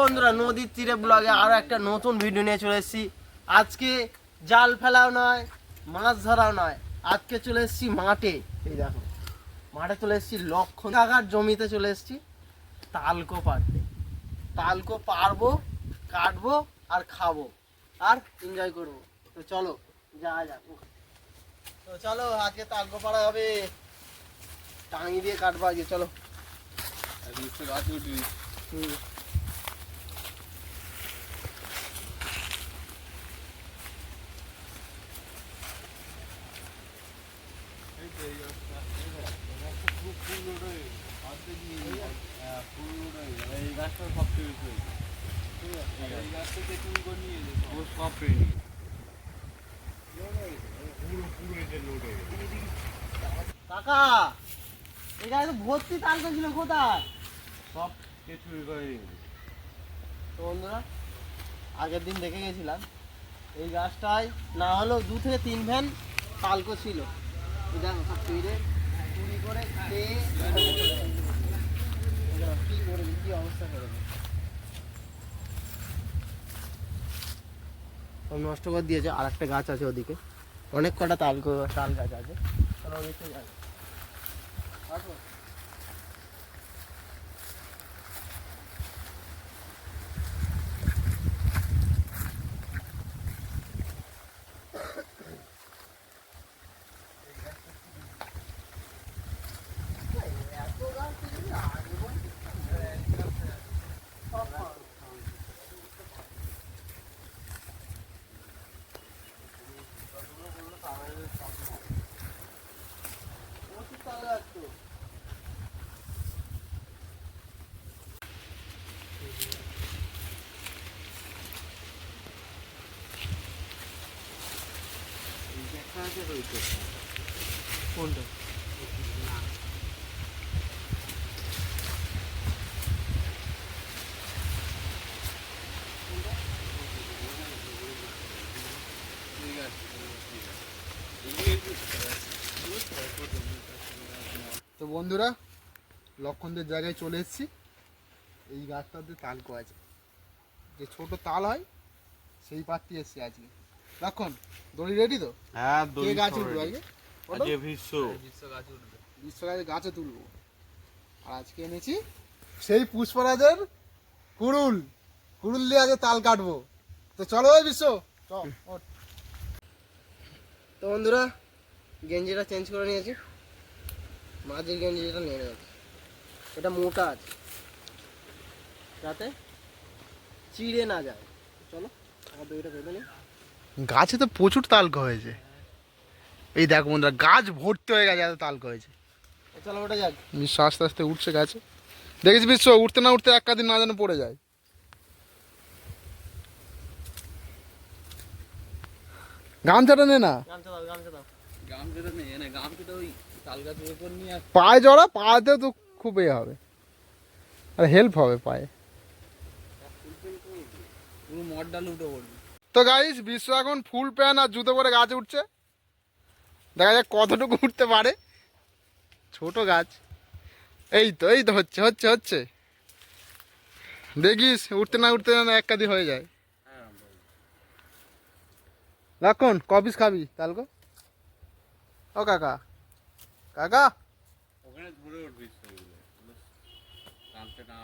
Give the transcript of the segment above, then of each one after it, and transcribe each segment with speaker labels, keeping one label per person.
Speaker 1: বন্ধুরা নদীর তীরে ব্লগে আরও একটা নতুন ভিডিও নিয়ে চলে এসেছি। আজকে জাল ফেলাও নয় মাছ ধরাও নয়। আজকে চলে এসেছি মাঠে। এই দেখো মাঠে চলে এসেছি লক্ষ টাকার জমিতে চলে এসেছি। তালকো পাড়তে। তালকো পারব কাটবো আর খাব আর এনজয় করব। তো চলো যা যাক। তো চলো আজকে তালকো পাড়া হবে। টাঙি দিয়ে কাটবো আজকে চলো। হুম। কাকা এখানে তো ভর্তি তালকো ছিল কোথায়? তো বন্ধুরা আগের দিন দেখে গেছিলাম। এই গাছটায় না হলেও দু থেকে তিন ভ্যান তালকো ছিল। সব চুইরে চুরি করে খেয়ে কি করে কি অবস্থা করে? সব নষ্ট করে দিয়েছে আর একটা গাছ আছে ওদিকে। অনেক কটা তাল তাল গাছ আছে। তাহলে কোনটা
Speaker 2: তো বন্ধুরা, লক্ষণদের জায়গায় চলে এসেছি। এই গাছটাতে তালকো আছে। যে ছোট তাল হয়, সেই পাত্তি এসছি আজকে। লক্ষণ দড়ি রেডি তো?
Speaker 3: হ্যাঁ
Speaker 2: কে গাছ উঠবে আজকে?
Speaker 3: আজকে ভীষ্ম।
Speaker 2: বিশ্ব গাছে গাছে তুলবো। আর আজকে এনেছি সেই পুষ্পরাজের কুড়ুল। কুড়ুল দিয়ে আজকে তাল কাটবো। তো চলো ওই বিশ্ব
Speaker 1: তো বন্ধুরা গেঞ্জিটা চেঞ্জ করে নিয়েছি। মাঝের গেঞ্জি যেটা নিয়ে গেছে এটা মোটা আছে। যাতে চিড়ে না যায়। চলো আমার দইটা বেঁধে নিই।
Speaker 2: গাছে তো প্রচুর তালকো হয়েছে এই দেখো বন্ধুরা গাছ ভর্তি হয়ে গেছে এত তালকো হয়েছে
Speaker 1: চলো ওটা যাক।
Speaker 2: বিশ্ব আস্তে আস্তে উঠছে গাছে। দেখেছি বিশ্ব উঠতে না উঠতে এক দিন না যেন পড়ে যায়। গামছাটা নে না। পায়ে জড়া পাতে তো খুব এ হবে। আর হেল্প হবে পায়ে।
Speaker 3: পুরো মডটা লুটে পড়বি।
Speaker 2: তো গাইস বিশ্ব এখন ফুল প্যান্ট আর জুতো পরে গাছ উঠছে। দেখা যাক কতটুকু উঠতে পারে। ছোট গাছ। এই তো এই তো হচ্ছে হচ্ছে হচ্ছে। দেখিস, উঠতে না উঠতে না এক কাদি হয়ে যায়। রাখুন, কপিস খাবি তালকো ও কাকা কাকা।
Speaker 3: ওখানে ধরে উঠবি গামছাটা না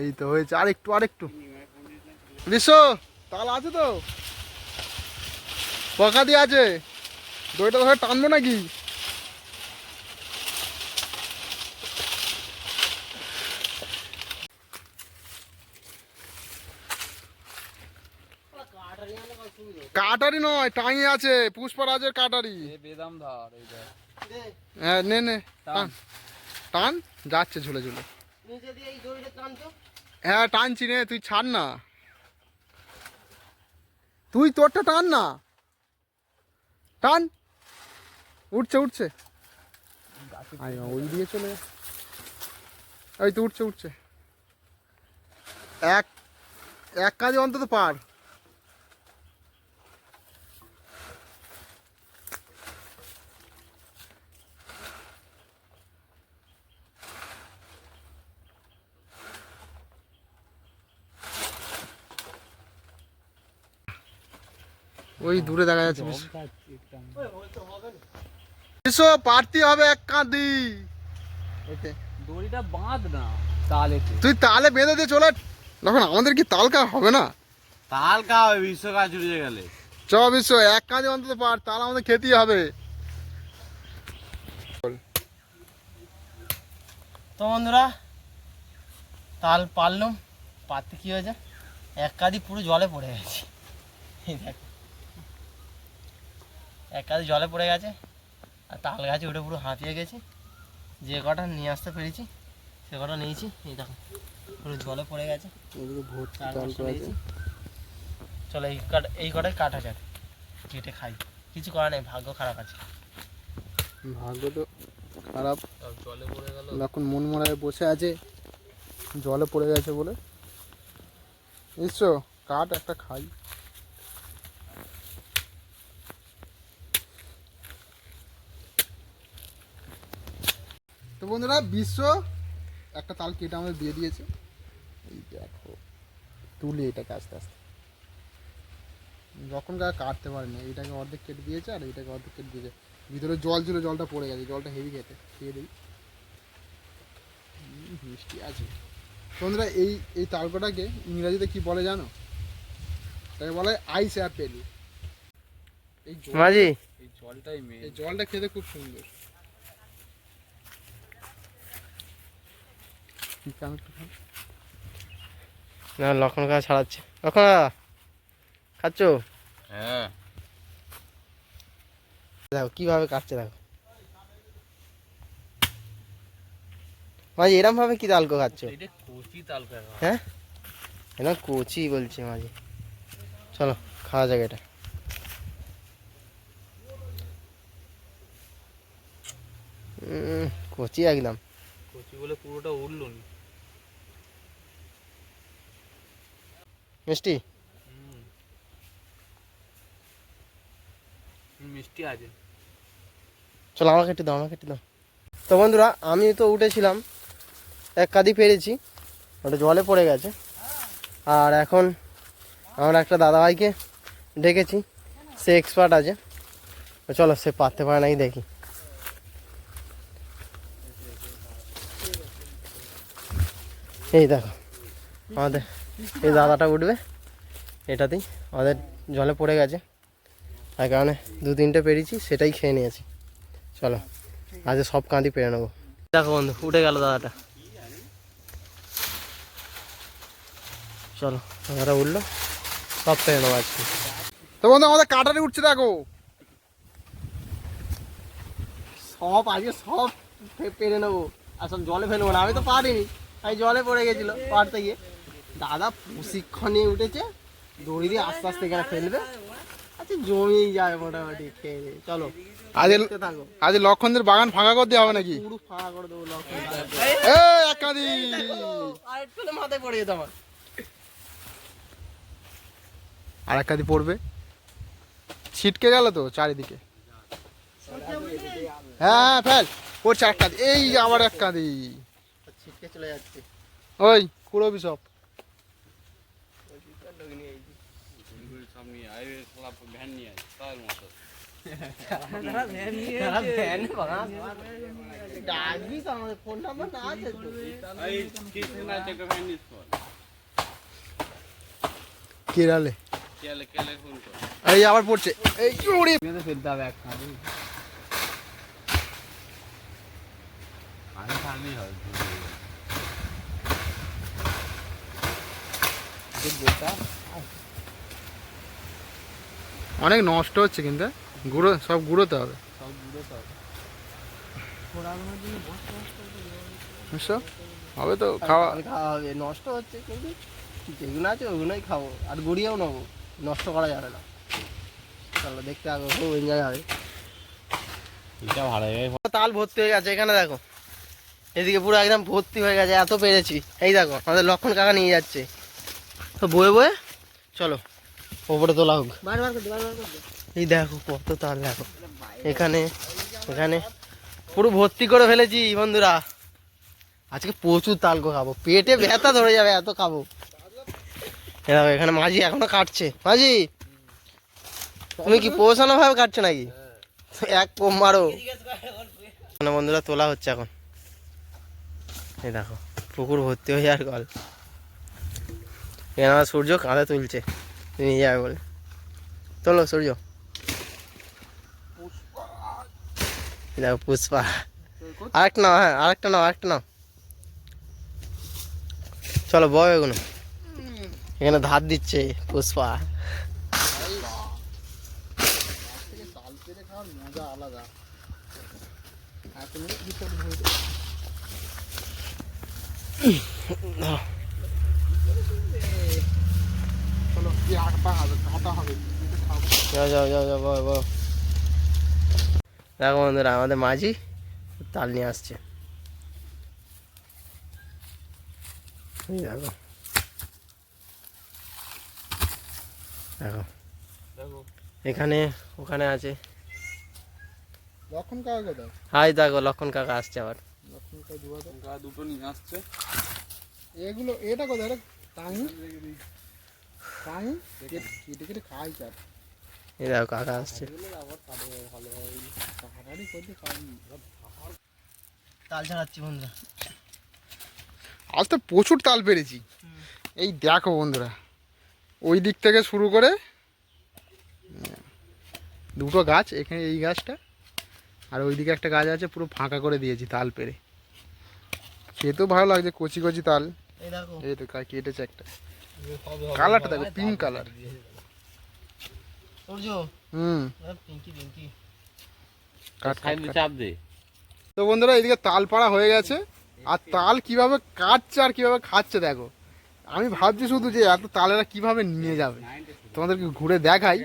Speaker 2: এই তো হয়েছে। আর একটু আর একটু বিশ্ব তাল আছে তো? পকা দিয়ে আছে। দইটা ধরে টানবো নাকি?
Speaker 1: কাটারি
Speaker 2: নয় টাঙি আছে। পুষ্পরাজের কাটারি।
Speaker 3: বেদাম ধার এই দেখ
Speaker 1: দে
Speaker 2: হ্যাঁ নে নে। টান।
Speaker 3: টান।
Speaker 2: টান। যাচ্ছে ঝুলে ঝুলে।
Speaker 1: নিচে দিয়ে এই দড়িটা টানছো?
Speaker 2: হ্যাঁ টানছি রে, তুই ছাড় না। তুই তোরটা টান না। টান। উঠছে উঠছে। ওই দিয়ে চলে ওই তো উঠছে উঠছে। এক এক কাজে অন্তত পার। ওই দূরে দেখা যাচ্ছে বিশ্ব পারতি হবে এক কাঁদি।
Speaker 4: দড়িটা বাঁধ না তাহলে
Speaker 2: তুই তালে বেঁধে দিয়ে চলে। তখন আমাদের কি তালকা হবে না?
Speaker 3: তাল খাওয়াবে বিশ্বকাপ জুড়ে গেলে।
Speaker 2: চ বিশ্ব এক কাঁদি অন্তত পার তাহলে আমাদের খেতেই হবে।
Speaker 1: তো বন্ধুরা তাল পারলাম পারতে কি হয়েছে? এক কাদি পুরো জলে পড়ে গেছে। এই দেখো। এক কাদি জলে পড়ে গেছে আর তাল গাছে উঠে পুরো হাঁপিয়ে গেছে। যে কটা নিয়ে আসতে পেরেছি সে কটা নিয়েছি এই দেখো পুরো জলে পড়ে গেছে। চলো এই কাট এই কটাই কাটা যাক কেটে খাই। কিছু করার নেই ভাগ্য খারাপ আছে।
Speaker 2: ভাগ্য তো খারাপ।
Speaker 4: জলে পড়ে গেল।
Speaker 2: এখন মন মরায় বসে আছে জলে পড়ে গেছে বলে। নিশ্চয় কাঠ একটা খাই। তো বন্ধুরা বিশ্ব একটা তাল কেটে আমাদের দিয়ে দিয়েছে। এই দেখো তুলি এটাকে আস্তে আস্তে। যখন গা কাটতে পারেনি এটাকে অর্ধেক কেটে দিয়েছে আর এটাকে অর্ধেক কেটে দিয়েছে। ভিতরে জল ছিল জলটা পড়ে গেছে জলটা হেভি খেতে। খেয়ে দিই। মিষ্টি আছে। বন্ধুরা এই এই তালকটাকে ইংরাজিতে কি বলে জানো? তাকে বলে আইস অ্যাপেল এই জল-
Speaker 4: এই জলটাই মেন
Speaker 2: এই জলটা খেতে খুব সুন্দর। কি কারণ একটু
Speaker 1: না লক্ষণ কাকা ছাড়াচ্ছে। লক্ষণ খাচ্ছ?
Speaker 3: হ্যাঁ।
Speaker 1: দেখো কীভাবে কাটছে দেখো। মাঝি এরম ভাবে কি তালকো খাচ্ছ?
Speaker 4: কচি তাল খাওয়া
Speaker 1: হ্যাঁ? এটা কচি বলছে মাঝি। চলো খাওয়া যাক এটা। উম, কচি একদম।
Speaker 4: কচি বলে পুরোটা উঠল নি।
Speaker 1: মিষ্টি?
Speaker 4: মিষ্টি আছে।
Speaker 1: চলো আমাকে একটু দাও আমাকে একটু দাও। তো বন্ধুরা আমি তো উঠেছিলাম। এক কাদি পেরেছি। ওটা জলে পড়ে গেছে। আর এখন আমরা একটা দাদাভাইকে ডেকেছি। সে এক্সপার্ট আছে। চলো সে পারতে পারে নাকি দেখি। এই দেখো আমাদের এই দাদাটা উঠবে, এটাতেই, আমাদের জলে পড়ে গেছে। তার কারণে দু তিনটে পেরেছি, সেটাই খেয়ে নিয়েছি। চলো আজ সব কাঁদি পেরে নেব। দেখো বন্ধু, উঠে গেল দাদাটা। চলো, দাদাটা উঠল, সব পেরে নেব আজকে।
Speaker 2: তো বন্ধু, আমাদের কাটারে উঠছে, দেখো।
Speaker 1: সব, আজকে সব পেরে নেব। আর সব জলে ফেলব না, আমি তো পারিনি আমি জলে পড়ে গেছিল পারতে গিয়ে। দাদা প্রশিক্ষণে উঠেছে দড়ি দিয়ে আস্তে আস্তে এখানে ফেলবে। আচ্ছা জমেই যায় মোটামুটি খেয়ে চলো
Speaker 2: আজ
Speaker 1: থাকো।
Speaker 2: আজ লক্ষণদের বাগান ফাঁকা করতে হবে নাকি?
Speaker 1: পুরো ফাঁকা করে দেবো লক্ষণ
Speaker 2: একাদি
Speaker 1: আর একটু হলে মাথায় পড়ে যেত আমার।
Speaker 2: আর একাদি পড়বে। ছিটকে গেল তো চারিদিকে। হ্যাঁ ফেল পড়ছে এক কাদি এই আবার এক কাদি
Speaker 1: ছিটকে চলে যাচ্ছে।
Speaker 2: ওই কুড়বি সব
Speaker 3: সব নিয়ে আয় শালা ভ্যান নিয়ে তার মতো।
Speaker 1: ফোন নাম্বার না আছে
Speaker 2: কেরালে। এই আবার পড়ছে। এই
Speaker 4: ফেলতে হবে এক
Speaker 3: হয়
Speaker 2: অনেক নষ্ট হচ্ছে কিন্তু গুঁড়ো সব গুঁড়োতে হবে।
Speaker 4: সব দূরে তো
Speaker 2: বুঝছ? হবে তো খাওয়া
Speaker 1: খাওয়া হবে নষ্ট হচ্ছে কিন্তু যেগুলো আছে ওগুলোই খাব আর গড়িয়েও নেব নষ্ট করা যাবে না। চলো দেখতে হবে খুব এনজয় হবে।
Speaker 3: এটা ভালো
Speaker 1: তাল ভর্তি হয়ে গেছে এখানে দেখো। এদিকে পুরো একদম ভর্তি হয়ে গেছে এত পেরেছি। এই দেখো আমাদের লক্ষণ কাকা নিয়ে যাচ্ছে। তো বয়ে বয়ে চলো। ওপরে তোলা হোক এই দেখো কত তাল দেখো। এখানে এখানে পুরো ভর্তি করে ফেলেছি বন্ধুরা। আজকে প্রচুর তাল গো খাব। পেটে ব্যথা ধরে যাবে এত খাব। দেখো এখানে মাঝি এখনও কাটছে। মাঝি তুমি কি পৌঁছানো ভাবে কাটছো নাকি? এক কোম মারো। মানে বন্ধুরা তোলা হচ্ছে এখন। এই দেখো পুকুর ভর্তি হয়ে যাওয়ার গল এখানে আমার সূর্য কাঁধে তুলছে। নিয়ে যাবে বলে তোলো সূর্য দেখো পুষ্পা আরেকটা নাও হ্যাঁ আরেকটা নাও আরেকটা নাও চলো বয় এগুলো এখানে ধার দিচ্ছে পুষ্পা
Speaker 2: আলাদা এত মিনিট ভিতরে ধরে দে। চলো কি আটা হবে কাটা হবে কিন্তু খাব
Speaker 1: যাও যাও যাও যাও বয় বয়। দেখো বন্ধুরা আমাদের মাঝি তাল নিয়ে আসছে। দেখো। দেখো। এখানে ওখানে আছে।
Speaker 2: লক্ষণ কাকা দাও।
Speaker 1: হাই দেখো লক্ষণ কাকা আসছে আবার।
Speaker 2: লক্ষণ কাকা দুয়া
Speaker 4: দুটো নিয়ে আসছে।
Speaker 2: এগুলো এটা কোথায়? টাঙি?
Speaker 1: এই দেখো কাকা আসছে।
Speaker 2: তাড়াতাড়ি করতে পারিনি
Speaker 1: তাল ছাড়াচ্ছি বন্ধুরা।
Speaker 2: আজ তো প্রচুর তাল পেরেছি। এই দেখো বন্ধুরা ওই দিক থেকে শুরু করে দুটো গাছ এখানে এই গাছটা আর ওইদিকে একটা গাছ আছে পুরো ফাঁকা করে দিয়েছি তাল পেরে। খেতেও ভালো লাগছে কচি কচি তাল।
Speaker 1: এই
Speaker 2: তো কেটেছে একটা। কালারটা দেখো পিঙ্ক কালার হুম।
Speaker 3: চাপ দে।
Speaker 2: তো বন্ধুরা এদিকে তাল পাড়া হয়ে গেছে। আর তাল কীভাবে কাটছে আর কীভাবে খাচ্ছে দেখো। আমি ভাবছি শুধু যে এত তালেরা কীভাবে নিয়ে যাবে। তোমাদেরকে ঘুরে দেখাই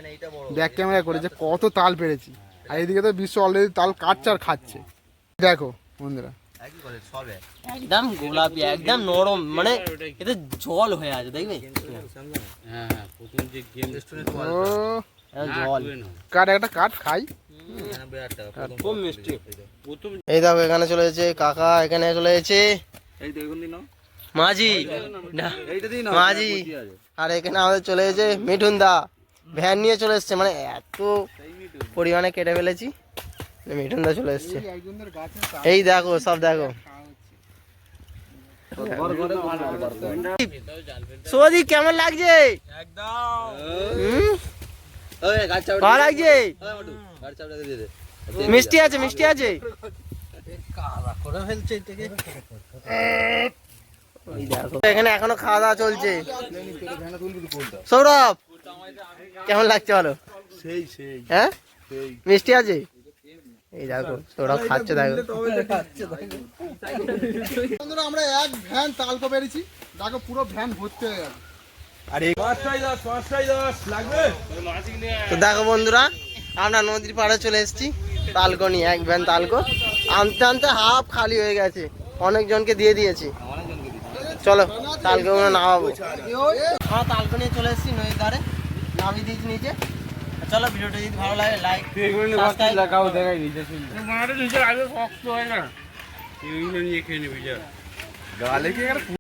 Speaker 2: ব্যাক ক্যামেরা করে যে কত তাল পেরেছি। আর এদিকে তো বিশ্ব অলরেডি তাল কাটছে আর খাচ্ছে। দেখো বন্ধুরা।
Speaker 1: একদম গোলাপি একদম নরম মানে এতে জল হয়ে আছে দেখবে?
Speaker 3: হ্যাঁ হ্যাঁ প্রথম যে গেম
Speaker 2: ও
Speaker 1: এটা জল।
Speaker 2: কাট একটা কাট খাই?
Speaker 1: খুব মিষ্টি।
Speaker 3: প্রথম
Speaker 1: এই দেখো এখানে চলে এসেছে কাকা এখানে চলে এসেছে
Speaker 4: এই দেখুন দিন
Speaker 1: মাঝি। না,
Speaker 4: এইটা দিন
Speaker 1: মাঝি। আর এখানে আমাদের চলে এসেছে মিঠুন দা। ভ্যান নিয়ে চলে এসছে মানে এত পরিমাণে কেটে ফেলেছি। মিঠুন দা চলে এসছে।
Speaker 2: এই
Speaker 1: দেখো সব দেখো। সৌদি কেমন লাগছে? ভালো লাগছে? মিষ্টি আছে মিষ্টি আছে। এখানে এখনও খাওয়া দাওয়া চলছে। সৌরভ কেমন লাগছে বলো?
Speaker 4: সেই সেই।
Speaker 1: হ্যাঁ? মিষ্টি আছে? এই দেখো সৌরভ খাচ্ছে দেখো।
Speaker 2: বন্ধুরা আমরা এক ভ্যান তালকো পেরেছি। দেখো পুরো ভ্যান ভর্তি হয়ে
Speaker 1: তো দেখো বন্ধুরা আমরা নদীর পাড়ে চলে এসেছি তালকো নিয়ে এক ভ্যান তালকো। আনতে আনতে হাফ খালি হয়ে গেছে অনেকজনকে দিয়ে দিয়েছি। চলো তালকো গুলো নামাবো তালকো নিয়ে চলে এসেছি নদীর ধারে নামিয়ে দিয়েছি নিচে। চলো ভিডিওটা যদি ভালো লাগে লাইক সাবস্ক্রাইব
Speaker 4: লাগাও দেখাই নিজে শুনতে
Speaker 3: নিয়ে খেয়ে নিবি যা।
Speaker 4: গালে কি